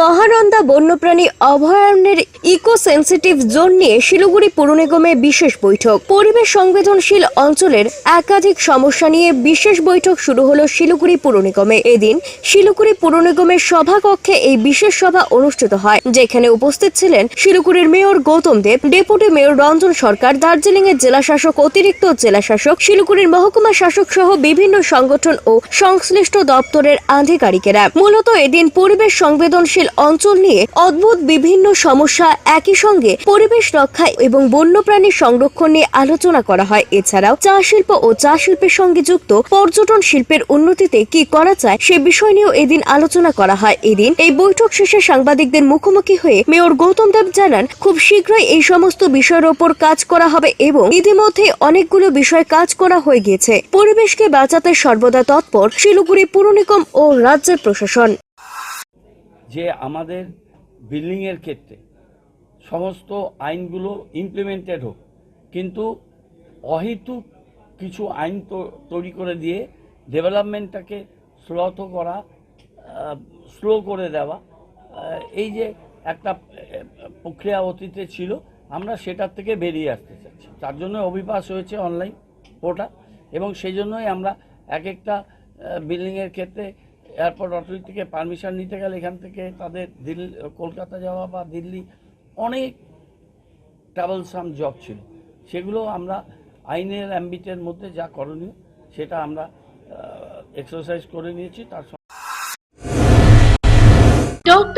মহানন্দা বন্যপ্রাণী অভয়ারণ্যের eco sensitive zone নিয়ে শিলিগুড়ি পৌর নিগমে বিশেষ বৈঠক। পরিবেশ সংবেদনশীল অঞ্চলের একাধিক সমস্যা নিয়ে বিশেষ বৈঠক শুরু হলো শিলিগুড়ি পৌর নিগমে। এদিন শিলিগুড়ি পৌর নিগমের সভাকক্ষে এই বিশেষ সভা অনুষ্ঠিত হয়, যেখানে উপস্থিত ছিলেন শিলিগুড়ির mayor Gautam Deb, deputy mayor Ranjan Sarkar Darjeeling এর জেলা শাসক অতিরিক্ত জেলা শাসক শিলিগুড়ির মহকুমা শাসক সহ বিভিন্ন সংগঠন ও সংশ্লিষ্ট দপ্তরের আধিকারিকেরা। মূলত এদিন পরিবেশ সংবেদনশীল অঞ্চল নিয়ে অদ্ভুত বিভিন্ন সমস্যা একই সঙ্গে পরিবেশ রক্ষা এবং বন্যপ্রাণী সংরক্ষণ নিয়ে আলোচনা করা হয়। এছাড়াও চা শিল্প ও চা শিল্পের সঙ্গে যুক্ত পর্যটন শিল্পের উন্নতিতে কি করা যায় সে বিষয় নিয়েও এদিন আলোচনা করা হয়। এদিন এই বৈঠক শেষে সাংবাদিকদের মুখোমুখি হয়ে মেয়র গৌতম দেব জানান, খুব শীঘ্রই এই সমস্ত বিষয়ের ওপর কাজ করা হবে এবং ইতিমধ্যে অনেকগুলো বিষয় কাজ করা হয়ে গিয়েছে। পরিবেশকে বাঁচাতে সর্বদা তৎপর শিলিগুড়ি পুর নিগম ও রাজ্যের প্রশাসন। যে আমাদের বিল্ডিংয়ের ক্ষেত্রে সমস্ত আইনগুলো ইমপ্লিমেন্টেড হোক। কিন্তু অহেতুক কিছু আইন তৈরি করে দিয়ে ডেভেলপমেন্টটাকে শ্লথ করা স্লো করে দেওয়া এই যে একটা প্রক্রিয়া অতীতে ছিল, আমরা সেটার থেকে বেরিয়ে আসতে চাচ্ছি। তার জন্য অভিবাস হয়েছে অনলাইন ওটা এবং সেই জন্যই আমরা এক একটা বিল্ডিংয়ের ক্ষেত্রে এয়ারপোর্ট অথরিটি থেকে পারমিশন নিতে গেলে এখান থেকে তাদের দিল্লি, কলকাতা যাওয়া বা দিল্লি অনেক ট্রাভেলসাম জব ছিল। সেগুলো আমরা আইনের অ্যাম্বিটের মধ্যে যা করণীয় সেটা আমরা এক্সারসাইজ করে নিয়েছি, তার সঙ্গে